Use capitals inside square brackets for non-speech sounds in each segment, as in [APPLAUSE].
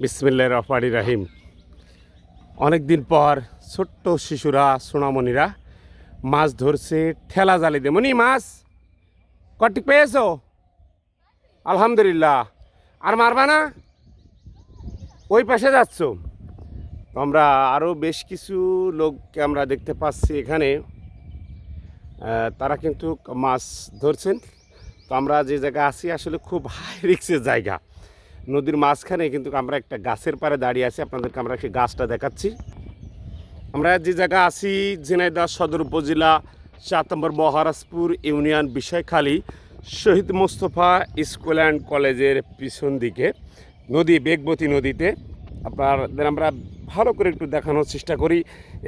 বিসমিল্লা রহমানি রাহিম। অনেক দিন পর ছোট্ট শিশুরা, সোনামণিরা মাছ ধরছে, ঠেলা জালি দিয়ে। মনি মাছ, কটি পেয়েছ? আলহামদুলিল্লাহ। আর মারবা না? ওই পাশে যাচ্ছ। আমরা আরও বেশ কিছু লোককে আমরা দেখতে পাচ্ছি এখানে। তারা কিন্তু মাছ ধরছেন। তো আমরা যে জায়গায় আছি, আসলে খুব হাই রিক্সের জায়গা। নদীর মাঝখানে কিন্তু আমরা একটা গাছের পাড়ে দাঁড়িয়ে আছি। আপনাদেরকে আমরা সেই গাছটা দেখাচ্ছি। আমরা যে জায়গা আছি, ঝিনাইদহ সদর উপজেলা, সাত নম্বর Maharajpur union Bishoykhali Shahid Mostafa school and কলেজের পিছন দিকে, নদী, বেগবতী নদীতে। আপনাদের আমরা ভালো করে একটু দেখানোর চেষ্টা করি।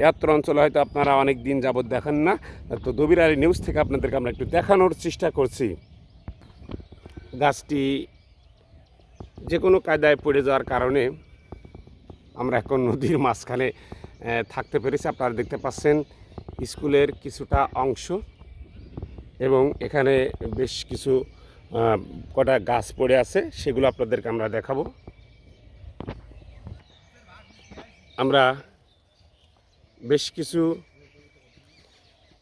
এত অঞ্চলে হয়তো আপনারা অনেক দিন যাবৎ দেখান না। তো দবির আলী নিউজ থেকে আপনাদেরকে আমরা একটু দেখানোর চেষ্টা করছি। গাছটি যে কোনো কায়দায় পড়ে যাওয়ার কারণে আমরা এখন নদীর মাঝখানে থাকতে পেরেছি। আপনারা দেখতে পাচ্ছেন স্কুলের কিছুটা অংশ এবং এখানে বেশ কিছু কটা গাছ পড়ে আছে। সেগুলো আপনাদেরকে আমরা দেখাবো। আমরা বেশ কিছু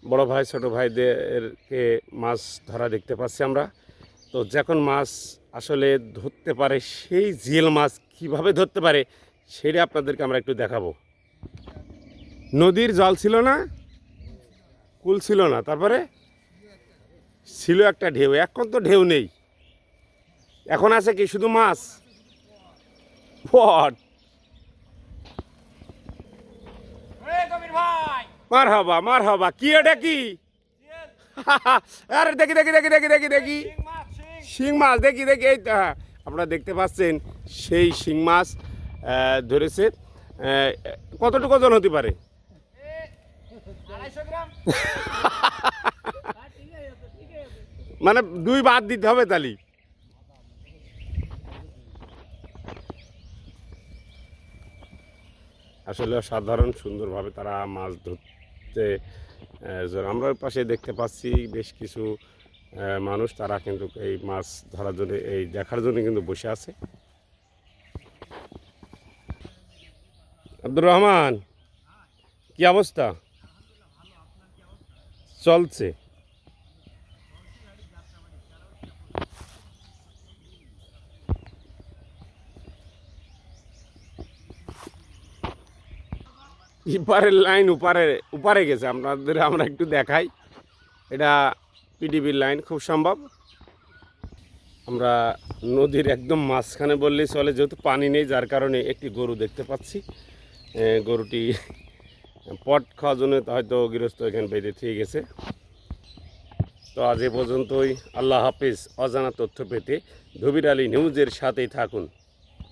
বড় ভাই, ছোট ভাইদেরকে মাছ ধরা দেখতে পাচ্ছি আমরা। তো যখন মাছ আসলে ধরতে পারে সেই জিয়েল মাছ কীভাবে ধরতে পারে সেটা আপনাদেরকে আমরা একটু দেখাবো। নদীর জল ছিল না কুল ছিল না তারপরে ছিল একটা ঢেউ এখন তো ঢেউ নেই। এখন আছে কি শুধু মাছ? পট মার হবা মার হবা কি এটা কি? [LAUGHS] আরে দেখি দেখি দেখি দেখি দেখি দেখি। শিং মাছ দেখি দেখি এই তো হ্যাঁ। আপনারা দেখতে পাচ্ছেন সেই শিং মাছ ধরেছে। কতটুকু ওজন হতে পারে? মানে দুই বাদ দিতে হবে তালি আসলে সাধারণ সুন্দরভাবে তারা মাছ ধরতে আমরা ওই পাশে দেখতে পাচ্ছি বেশ কিছু মানুষ তারা কিন্তু এই মাছ ধরার জন্য, এই দেখার জন্য কিন্তু বসে আছে। আব্দুর রহমান, কি অবস্থা? চলছে। ইপারের লাইন উপারে উপারে গেছে। আপনাদের, আমরা একটু দেখাই। এটা পিডিবির লাইন খুব সম্ভব। আমরা নদীর একদম মাঝখানে বললেই চলে, যেহেতু পানি নেই, যার কারণে একটি গরু দেখতে পাচ্ছি। গরুটি পট খাওয়ার জন্য হয়তো গৃহস্থ এখানে বেঁধে থেকে গেছে। তো আজ এ পর্যন্তই। আল্লাহ হাফিজ। অজানা তথ্য পেতে ধবির আলী নিউজের সাথেই থাকুন।